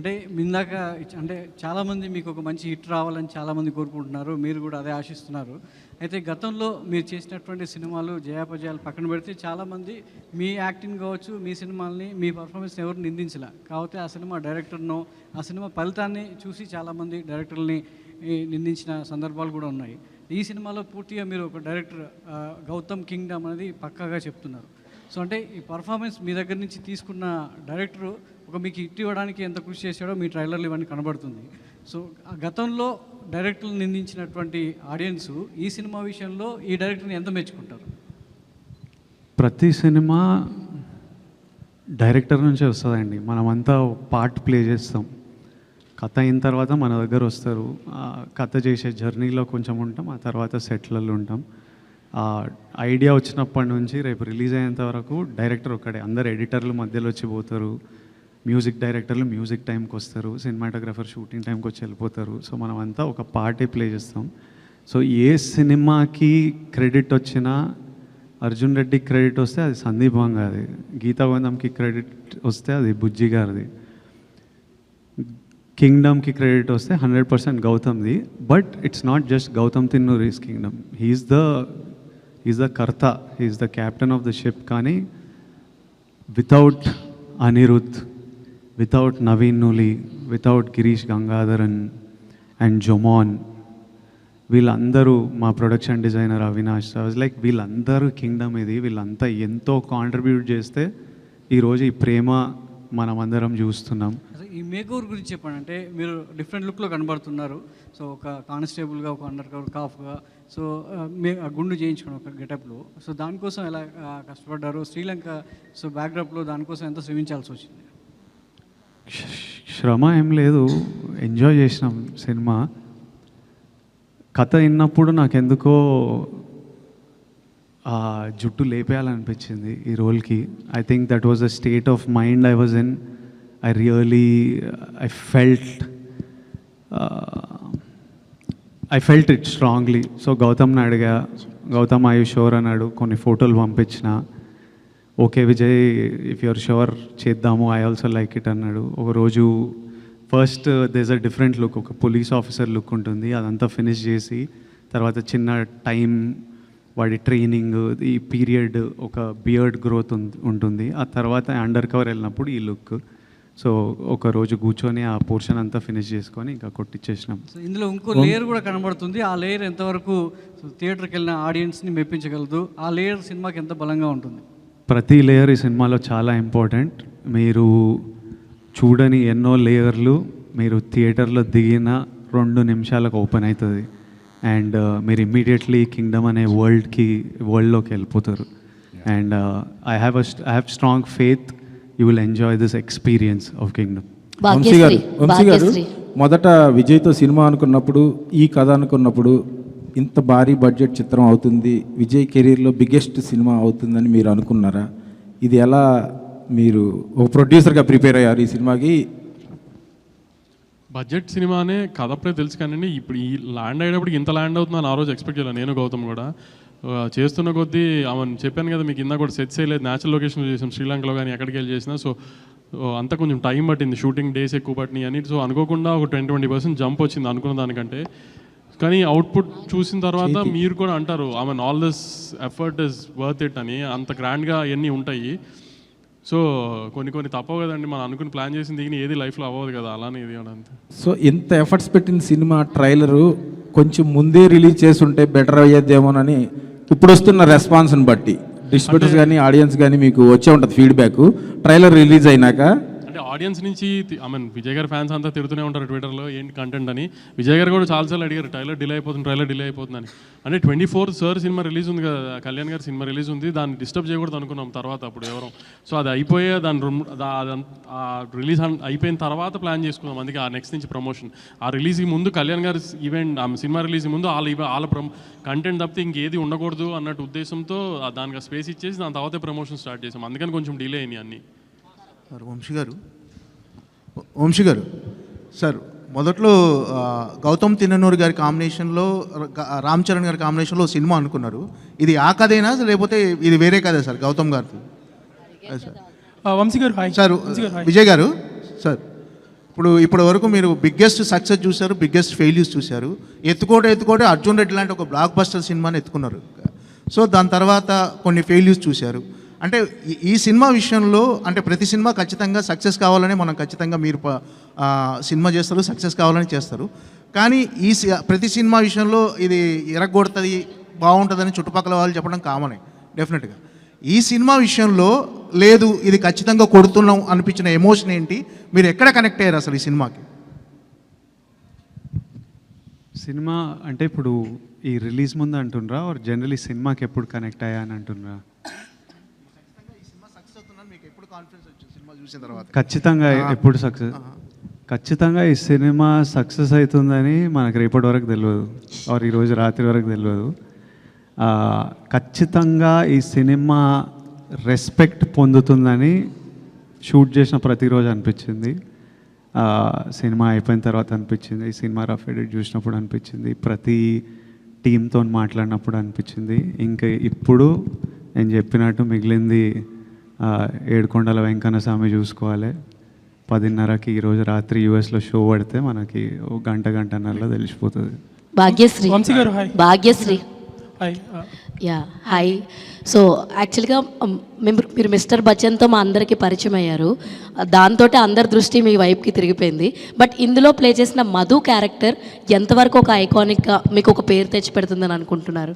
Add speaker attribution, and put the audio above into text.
Speaker 1: అంటే ఇందాక అంటే చాలామంది మీకు ఒక మంచి హిట్ రావాలని చాలామంది కోరుకుంటున్నారు. మీరు కూడా అదే ఆశిస్తున్నారు. అయితే గతంలో మీరు చేసినటువంటి సినిమాలు జయాపజయాలు పక్కన పెడితే చాలామంది మీ యాక్టింగ్ కావచ్చు మీ సినిమాల్ని మీ పర్ఫార్మెన్స్ ఎవరు నిందించలే. కాకపోతే ఆ సినిమా డైరెక్టర్ను ఆ సినిమా ఫలితాన్ని చూసి చాలామంది డైరెక్టర్ని నిందించిన సందర్భాలు కూడా ఉన్నాయి. ఈ సినిమాలో పూర్తిగా మీరు ఒక డైరెక్టర్ గౌతమ్ కింగ్డమ్ అనేది పక్కాగా చెప్తున్నారు. సో అంటే ఈ పర్ఫార్మెన్స్ మీ దగ్గర నుంచి తీసుకున్న డైరెక్టర్ ఒక మీకు హిట్ ఇవ్వడానికి ఎంత కృషి చేశాడో మీ ట్రైలర్లు ఇవన్నీ కనబడుతుంది. సో ఆ గతంలో డైరెక్టర్లు నిందించినటువంటి ఆడియన్స్ ఈ సినిమా విషయంలో ఈ డైరెక్టర్ని ఎంత మెచ్చుకుంటారు?
Speaker 2: ప్రతి సినిమా డైరెక్టర్ నుంచే వస్తుందండి. మనమంతా పార్ట్ ప్లే చేస్తాం. కథ అయిన తర్వాత మన దగ్గర వస్తారు. కథ చేసే జర్నీలో కొంచెం ఉంటాం ఆ తర్వాత సెట్లలో ఉంటాం. ఆ ఐడియా వచ్చినప్పటి నుంచి రేపు రిలీజ్ అయ్యేంత వరకు డైరెక్టర్ ఒక్కడే అందరు ఎడిటర్లు మధ్యలో వచ్చి పోతారు. మ్యూజిక్ డైరెక్టర్లు మ్యూజిక్ టైంకి వస్తారు సినిమాటోగ్రఫర్ షూటింగ్ టైంకి వచ్చి వెళ్ళిపోతారు. సో మనం అంతా ఒక పార్టే ప్లే చేస్తాం. సో ఏ సినిమాకి క్రెడిట్ వచ్చినా అర్జున్ రెడ్డి క్రెడిట్ వస్తే అది సందీప్ గారిది గీతా గోవిందంకి క్రెడిట్ వస్తే అది బుజ్జి గారిది. కింగ్డమ్కి క్రెడిట్ వస్తే hundred percent గౌతమ్ది but it's not just Gautam Tinnanuri's Kingdom. He's the is the karta he's the captain of the ship కానీ without Anirudh without Naveen Nooli without Girish Gangadharan and Jomon వీళ్ళందరూ మా production designer Avinash was like వీళ్ళందరూ Kingdom ఇది. వీళ్ళంతా ఎంతో contribute చేస్తే ఈరోజు ఈ ప్రేమ మనమందరం చూస్తున్నాం.
Speaker 1: ఈ మేకూర్ గురించి చెప్పండి. అంటే మీరు డిఫరెంట్ లుక్లో కనబడుతున్నారు. సో ఒక కానిస్టేబుల్గా ఒక అండర్ కవర్ కాఫ్గా సో మే ఆ గుండు చేయించుకోండి ఒక గెటప్లో సో దానికోసం ఎలా కష్టపడ్డారు? శ్రీలంక సో బ్యాక్డ్రాప్లో దానికోసం ఎంత శ్రమించాల్సి వచ్చింది?
Speaker 2: శ్రమ ఏం లేదు. ఎంజాయ్ చేసినాం సినిమా. కథ విన్నప్పుడు నాకెందుకో ఆ జుట్టు లేపేయాలనిపించింది ఈ రోల్కి. I think that was the state of mind I was in I really I felt I felt it strongly so గౌతమ్ని అడిగా. గౌతమ్ ఐ షోర్ అన్నాడు. కొన్ని ఫోటోలు పంపించిన. Okay Vijay if you're sure చేద్దాము ఐ ఆల్సో లైక్ ఇట్ అన్నాడు. ఒకరోజు first this a different look ఒక police officer look ఉంటుంది. అదంతా ఫినిష్ చేసి తర్వాత చిన్న టైం వాడి ట్రైనింగ్ ఈ పీరియడ్ ఒక బియర్డ్ గ్రోత్ ఉంటుంది. ఆ తర్వాత అండర్ కవర్ వెళ్ళినప్పుడు ఈ లుక్ సో ఒక రోజు కూర్చొని ఆ పోర్షన్ అంతా ఫినిష్ చేసుకొని ఇంకా కొట్టించేసినాం
Speaker 1: సో ఇందులో ఇంకో లేయర్ కూడా కనబడుతుంది. ఆ లేయర్ ఎంతవరకు థియేటర్కి వెళ్ళిన ఆడియన్స్ని మెప్పించగలదు. ఆ లేయర్ సినిమాకి ఎంత బలంగా ఉంటుంది?
Speaker 2: ప్రతి లేయర్ ఈ సినిమాలో చాలా ఇంపార్టెంట్ మీరు చూడని ఎన్నో లేయర్లు మీరు థియేటర్లో దిగిన రెండు నిమిషాలకు ఓపెన్ అవుతుంది అండ్ మీరు ఇమ్మీడియట్లీ కింగ్డమ్ అనే వరల్డ్కి వరల్డ్లోకి వెళ్ళిపోతారు. And I have a I have strong faith you will enjoy this experience of Kingdom
Speaker 3: Vamsi garu Vamsi garu మొదట విజయ్తో సినిమా అనుకున్నప్పుడు ఈ కథ అనుకున్నప్పుడు ఇంత భారీ బడ్జెట్ చిత్రం అవుతుంది. విజయ్ కెరీర్లో బిగ్గెస్ట్ సినిమా అవుతుందని మీరు అనుకున్నారా? ఇది ఎలా మీరు ఒక ప్రొడ్యూసర్గా ప్రిపేర్ అయ్యారు ఈ సినిమాకి?
Speaker 4: బడ్జెట్ సినిమానే కథ అప్పుడే తెలుసు కానీ ఇప్పుడు ఈ ల్యాండ్ అయ్యేటప్పుడు ఇంత ల్యాండ్ అవుతుందని ఆ రోజు ఎక్స్పెక్ట్ చేయలేదు నేను గౌతమ్ కూడా. చేస్తున్న కొద్దీ ఆమె చెప్పాను కదా మీకు ఇందా కూడా సెట్స్ చేయలేదు. న్యాచురల్ లొకేషన్ చేసాం శ్రీలంకలో కానీ ఎక్కడికి వెళ్ళి చేసినా. సో అంతా కొంచెం టైం పట్టింది షూటింగ్ డేస్ ఎక్కువ పట్టినాయి అని. సో అనుకోకుండా ఒక ట్వంటీ ట్వంటీ పర్సెంట్ జంప్ వచ్చింది అనుకున్న దానికంటే. కానీ అవుట్పుట్ చూసిన తర్వాత మీరు కూడా అంటారు ఆమె all this effort is worth it అని. అంత గ్రాండ్గా అవన్నీ ఉంటాయి. సో కొన్ని కొన్ని తప్పవు కదండి. మనం అనుకుని ప్లాన్ చేసింది దిగిన ఏది లైఫ్లో అవ్వదు కదా. అలానే ఇది అంతే.
Speaker 3: సో ఇంత ఎఫర్ట్స్ పెట్టిన సినిమా ట్రైలరు కొంచెం ముందే రిలీజ్ చేసుంటే బెటర్ అయ్యేదేమోనని ఇప్పుడు వస్తున్న రెస్పాన్స్ని బట్టి. డిస్ట్రిబ్యూటర్స్ కానీ ఆడియన్స్ కానీ మీకు వచ్చే ఉంటుంది ఫీడ్బ్యాక్ ట్రైలర్ రిలీజ్ అయినాక
Speaker 4: అంటే ఆడియన్స్ నుంచి ఐ మీన్ విజయ్ గారి ఫ్యాన్స్ అంతా తిడుతూనే ఉంటారు ట్విట్టర్లో ఏంటి కంటెంట్ అని? విజయ్ గారు కూడా చాలాసార్లు అడిగారు ట్రైలర్ డిలే అయిపోతుంది ట్రైలర్ డిలే అయిపోతుందని. అంటే twenty four sir cinema release ఉంది కదా కళ్యాణ్ గారి సినిమా రిలీజ్ ఉంది దాన్ని డిస్టర్బ్ చేయకూడదు అనుకున్నాం తర్వాత అప్పుడు ఎవరు. సో అది అయిపోయే దాని ఆ రిలీజ్ అయిపోయిన తర్వాత ప్లాన్ చేసుకున్నాం అందుకే ఆ నెక్స్ట్ నుంచి ప్రమోషన్ ఆ రిలీజ్కి ముందు కళ్యాణ్ గారి ఈవెంట్ ఆమె సినిమా రిలీజ్ ముందు వాళ్ళ వాళ్ళ ప్రమ్ కంటెంట్ తప్పితే ఇంకేది ఉండకూడదు అన్నట్టు ఉద్దేశంతో దానికి స్పేస్ ఇచ్చేసి దాని తర్వాతే ప్రమోషన్ స్టార్ట్ చేసాం. అందుకని కొంచెం డిలే అయినాయి అన్నీ.
Speaker 5: సార్ వంశీ గారు. వంశీ గారు సార్ మొదట్లో గౌతమ్ తిన్ననూరు గారి కాంబినేషన్లో రామ్ చరణ్ గారి కాంబినేషన్లో సినిమా అనుకున్నారు. ఇది ఆ కథేనా లేకపోతే ఇది వేరే కథే సార్ గౌతమ్ గారిది? సార్.
Speaker 6: వంశీ గారు
Speaker 5: సార్ విజయ్ గారు సార్ ఇప్పుడు ఇప్పటి వరకు మీరు బిగ్గెస్ట్ సక్సెస్ చూశారు బిగ్గెస్ట్ ఫెయిల్యూస్ చూశారు. ఎత్తుకోట ఎత్తుకోట అర్జున్ రెడ్డి లాంటి ఒక బ్లాక్ బస్టర్ సినిమాని ఎత్తుకున్నారు. సో దాని తర్వాత కొన్ని ఫెయిల్యూస్ చూశారు. అంటే ఈ- సినిమా విషయంలో అంటే ప్రతి సినిమా ఖచ్చితంగా సక్సెస్ కావాలని మనం ఖచ్చితంగా మీరు సినిమా చేస్తారు సక్సెస్ కావాలని చేస్తారు. కానీ ఈ సి- ప్రతి సినిమా విషయంలో ఇది ఎరగొడుతుంది బాగుంటుందని చుట్టుపక్కల వాళ్ళు చెప్పడం కామనే డెఫినెట్గా. ఈ సినిమా విషయంలో లేదు ఇది ఖచ్చితంగా కొడుతున్నాం అనిపించిన ఎమోషన్ ఏంటి? మీరు ఎక్కడ కనెక్ట్ అయ్యారు అసలు ఈ సినిమాకి?
Speaker 2: సినిమా అంటే ఇప్పుడు ఈ రిలీజ్ ముందు అంటుండ్రా ఆర్ జనరలీ సినిమాకి ఎప్పుడు కనెక్ట్ అయ్యా అని అంటుండ్రా?
Speaker 5: చూసిన తర్వాత.
Speaker 2: ఖచ్చితంగా ఎప్పుడు సక్సెస్ ఖచ్చితంగా ఈ సినిమా సక్సెస్ అవుతుందని మనకు రేపటి వరకు తెలియదు. ఆర్ ఈరోజు రాత్రి వరకు తెలియదు. ఖచ్చితంగా ఈ సినిమా రెస్పెక్ట్ పొందుతుందని షూట్ చేసిన ప్రతిరోజు అనిపించింది. సినిమా అయిపోయిన తర్వాత అనిపించింది. ఈ సినిమా రఫ్ ఎడిట్ చూసినప్పుడు అనిపించింది. ప్రతి టీంతో మాట్లాడినప్పుడు అనిపించింది. ఇంకా ఇప్పుడు నేను చెప్పినట్టు మిగిలింది ఏడుకొండల వెంకన్న స్వామి చూసుకోవాలి. పదిన్నరకి ఈరోజు రాత్రి యూఎస్లో షో పడితే మనకి ఒక గంట గంటన్నరలో తెలిసిపోతుంది.
Speaker 7: Bhagyashree. Bhagyashree. Yeah hi. So యాక్చువల్గా మీరు మిస్టర్ బచ్చన్తో మా అందరికీ పరిచయం అయ్యారు దాంతో అందరి దృష్టి మీ వైపుకి తిరిగిపోయింది. బట్ ఇందులో ప్లే చేసిన మధు క్యారెక్టర్ ఎంతవరకు ఒక ఐకానిక్గా మీకు ఒక పేరు తెచ్చి పెడుతుందని అనుకుంటున్నారు?